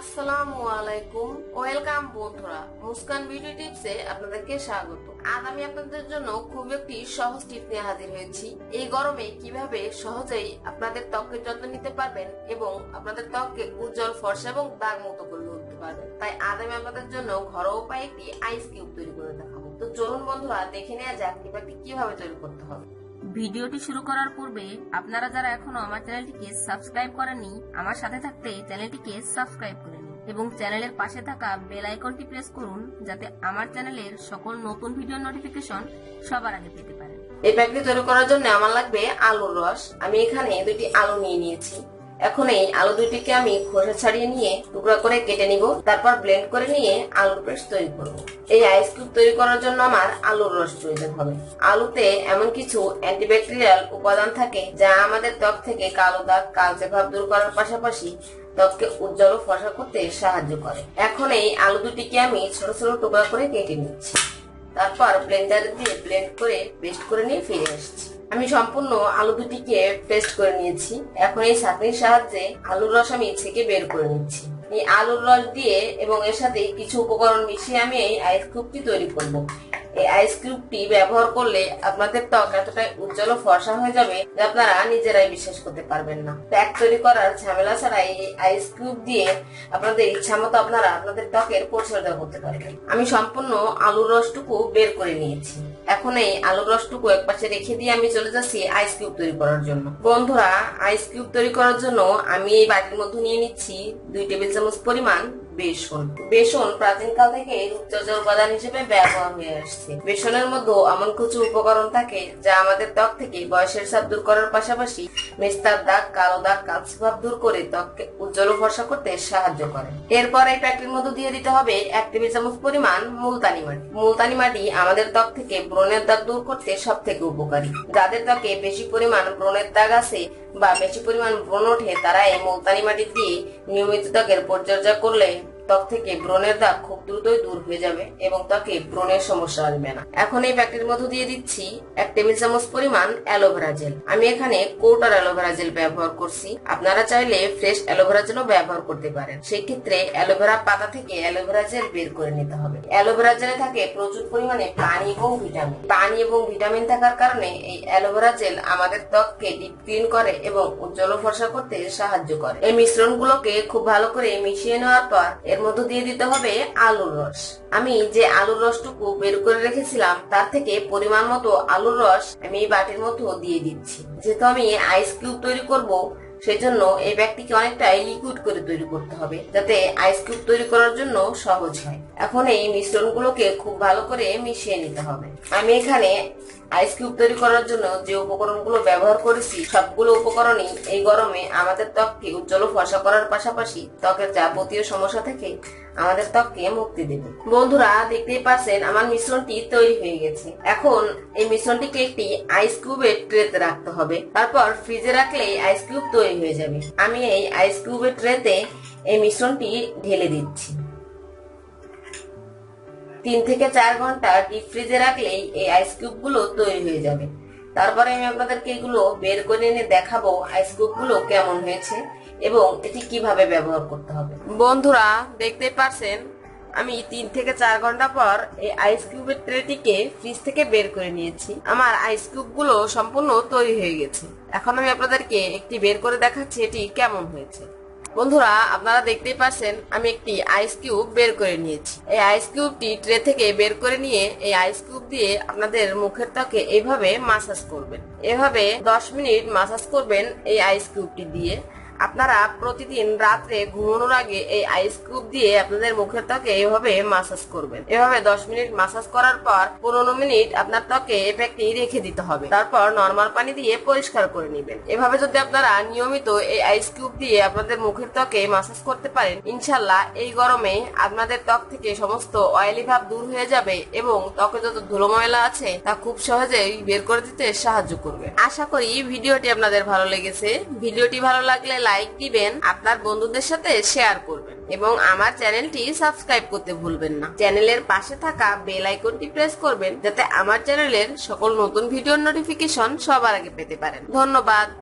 আসসালামু আলাইকুম। ওয়েলকাম বন্ধুরা, মুস্কান বিউটি টিপসে আপনাদেরকে স্বাগত। আজ আমি আপনাদের জন্য খুব একটি সহজ টিপ নিয়ে হাজির হয়েছি। এই গরমে কীভাবে সহজেই আপনাদের ত্বকের যত্ন নিতে পারবেন এবং আপনাদের ত্বককে উজ্জ্বল, ফর্সা এবং দাগ মুক্ত করে তুলতে পারবেন? তাই আজ আমি আপনাদের জন্য ঘরোয়া উপায়ে একটি আইস কিউব তৈরি করে দেখাবো। তো চলুন বন্ধুরা, দেখে নেওয়া যাক কীভাবে কীভাবে তৈরি করতে হবে। ভিডিওটি শুরু করার পূর্বে আপনারা যারা এখনও আমার চ্যানেলটিকে সাবস্ক্রাইব করেননি, আমার সাথে থাকতে চ্যানেলটিকে সাবস্ক্রাইব করে নিন এবং চ্যানেলের পাশে থাকা বেল আইকনটি প্রেস করুন যাতে আমার চ্যানেলের সকল নতুন ভিডিও নোটিফিকেশন সবার আগে পেতে পারেন। এই প্যাকটি তৈরি করার জন্য আমার লাগবে আলুর রস। আমি এখানে দুটি আলু নিয়ে নিয়েছি। এখন এই আলু দুটিকে আমি খোসা ছাড়িয়ে নিয়ে টুকরা করে কেটে নিব, তারপর ব্লেন্ড করে নিয়ে আলুর পেস্ট তৈরি করব। এই আইস কিউব তৈরি করার জন্য আমার আলুর রস প্রয়োজন হবে। আলুতে এমন কিছু অ্যান্টিব্যাকটেরিয়াল উপাদান থাকে যা আমাদের ত্বক থেকে কালো দাগ, কালচে ভাব দূর করার পাশাপাশি ত্বককে উজ্জ্বল ও ফসা করতে সাহায্য করে। এখন এই আলু দুটিকে আমি ছোট ছোট টুকরা করে কেটে নিচ্ছি। তারপর ব্লেন্ডারে দিয়ে ব্লেন্ড করে পেস্ট করে নিয়ে ফিরে আসছি। আমি সম্পূর্ণ আলু দুটিকে পেস্ট করে নিয়েছি। এখন এই ছাঁকনির সাহায্যে আলুর রস আমি ছেঁকে বের করে নিচ্ছি। এই আলুর রস দিয়ে এবং এর সাথে কিছু উপকরণ মিশিয়ে আমি এই আইস কিউবটি তৈরি করব। এই আইস কিউবটি ব্যবহার করলে আপনাদের ত্বক এতটাই উজ্জ্বল ও ফর্সা হয়ে যাবে যে আপনারা নিজেরাই বিশ্বাস করতে পারবেন না। প্যাক তৈরি করার ঝামেলা ছাড়া এই আইস কিউব দিয়ে আপনাদের ইচ্ছা মতো আপনারা আপনাদের ত্বকের পরিচর্যা করতে পারবেন। আমি সম্পূর্ণ আলুর রসটুকু বের করে নিয়েছি। এখন এই আলুর রসটুকু এক পাশে রেখে দিয়ে আমি চলে যাচ্ছি আইস কিউব তৈরি করার জন্য। বন্ধুরা আইস কিউব তৈরি করার জন্য আমি এই বাটির মধ্যে নিয়ে নিচ্ছি দুই টেবিল চামচ পরিমাণ বেসন। বেসন প্রাচীনকাল থেকে রূপচর্চা উপাদান হিসেবে ব্যবহার হয়ে আসছে। বেসনের মধ্যে এমন কিছু উপকরণ থাকে যা আমাদের ত্বক থেকে বয়সের ছাপ দূর করার পাশাপাশি মেস্তার দাগ, কালো দাগ কালচে ভাব দূর করে ত্বককে উজ্জ্বল ও ফর্সা করতে সাহায্য করে। এরপর এই প্যাকেটের মধ্যে দিয়ে দিতে হবে এক টেবিল চামচ পরিমাণ মুলতানি মাটি। মুলতানি মাটি আমাদের ত্বক থেকে ব্রণের দাগ দূর করতে সব থেকে উপকারী। যাদের ত্বকে বেশি পরিমাণ ব্রণের দাগ আছে বা বেশি পরিমাণ ব্রণ ওঠে তারা এই মুলতানি মাটি দিয়ে নিয়মিত ত্বকের পরিচর্যা করলে ত্বক থেকে ব্রণের দাগ খুব দ্রুতই দূর হয়ে যাবে এবং ত্বকে ব্রণের সমস্যা আসবে না। এখন এই প্যাকেটের মধ্যে দিয়ে দিচ্ছি এক টেবিল চামচ পরিমাণ অ্যালোভেরা জেল। আমি এখানে কোটার অ্যালোভেরা জেল ব্যবহার করছি। আপনারা চাইলে ফ্রেশ অ্যালোভেরা জেলও ব্যবহার করতে পারেন। সেই ক্ষেত্রে অ্যালোভেরা পাতা থেকে অ্যালোভেরা জেল বের করে নিতে হবে। অ্যালোভেরা জেলে থাকে প্রচুর পরিমাণে পানি এবং ভিটামিন। পানি এবং ভিটামিন থাকার কারণে এই অ্যালোভেরা জেল আমাদের ত্বককে ডিপ ক্লিন করে এবং উজ্জ্বল ফর্সা করতে সাহায্য করে। এই মিশ্রণগুলোকে খুব ভালো করে মিশিয়ে নেওয়ার পর এর মধ্যে দিয়ে দিতে হবে আলুর রস। আমি যে আলুর রসটুকু বের করে রেখেছিলাম, তার থেকে পরিমাণ মতো আলুর রস আমি বাটির মধ্যে দিয়ে দিচ্ছি। যেহেতু আমি আইস কিউব তৈরি করব সেই জন্য এই ব্যাগটিকে অনেকটাই লিকুইড করে তৈরি করতে হবে, যাতে আইস কিউব তৈরি করার জন্য সহজ হয়। এখন এই মিশ্রণগুলোকে খুব ভালো করে মিশিয়ে নিতে হবে। আমি এখানে আইস কিউব তৈরি করার জন্য যে উপকরণগুলো ব্যবহার করেছি, সবগুলো উপকরণই এই গরমে আমাদের ত্বককে উজ্জ্বল ও ফর্সা করার পাশাপাশি ত্বকের যাবতীয় সমস্যা থেকে আমাদের ত্বককে মুক্তি দেবে। বন্ধুরা, দেখতেই পাচ্ছেন আমার মিশ্রণটি তৈরি হয়ে গেছে। এখন এই মিশ্রণটিকে একটি আইস কিউবের ট্রেতে রাখতে হবে। তারপর ফ্রিজে রাখলে আইস কিউব তৈরি হয়ে যাবে। আমি এই আইস কিউবের ট্রেতে এই মিশ্রণটি ঢেলে দিচ্ছি। তিন থেকে চার ঘণ্টা ডিপ ফ্রিজে রাখলেই এই আইস কিউবগুলো তৈরি হয়ে যাবে। তারপরে আমি আপনাদেরকে এগুলো বের করে এনে দেখাবো আইস কিউবগুলো কেমন হয়েছে এবং এটি কীভাবে ব্যবহার করতে হবে। বন্ধুরা, দেখতে পারছেন, আমি তিন থেকে চার ঘণ্টা পর এই আইস কিউবের ট্রেটিকে ফ্রিজ থেকে বের করে নিয়েছি। আমার আইস কিউবগুলো সম্পূর্ণ তৈরি হয়ে গেছে। এখন আমি আপনাদেরকে একটি বের করে দেখাচ্ছি এটি কেমন হয়েছে। বন্ধুরা, আপনারা দেখতেই পাচ্ছেন, আমি একটি আইস কিউব বের করে নিয়েছি। এই আইস কিউবটি ট্রে থেকে বের করে নিয়ে এই আইস কিউব দিয়ে আপনাদের মুখের ত্বকে এইভাবে মাসাজ করবেন। এভাবে দশ মিনিট মাসাজ করবেন এই আইস কিউবটি দিয়ে। আপনারা প্রতিদিন রাত্রে ঘুমানোর আগে এই আইস কিউব দিয়ে আপনাদের মুখের ত্বকে এভাবে মাসাজ করবেন। এভাবে দশ মিনিট মাসাজ করার পর পনেরো মিনিট আপনার ত্বকে এই রেখে দিতে হবে। তারপর নর্মাল পানি দিয়ে পরিষ্কার করে নেবেন। এভাবে যদি আপনারা নিয়মিত এই আইস কিউব দিয়ে আপনাদের মুখের ত্বকে মাসাজ করতে পারেন ইনশাল্লাহ এই গরমে আপনাদের ত্বক থেকে সমস্ত অয়েলি ভাব দূর হয়ে যাবে এবং ত্বকে যত ধুলো ময়লা আছে তা খুব সহজেই বের করে দিতে সাহায্য করবে। আশা করি ভিডিওটি আপনাদের ভালো লেগেছে। ভিডিওটি ভালো লাগলে লাইক দিবেন, আপনার বন্ধুদের সাথে শেয়ার করবেন এবং আমার চ্যানেলটি সাবস্ক্রাইব করতে ভুলবেন না। চ্যানেলের পাশে থাকা বেল আইকনটি প্রেস করবেন, যাতে আমার চ্যানেলের সকল নতুন ভিডিওর নোটিফিকেশন সবার আগে পেতে পারেন। ধন্যবাদ।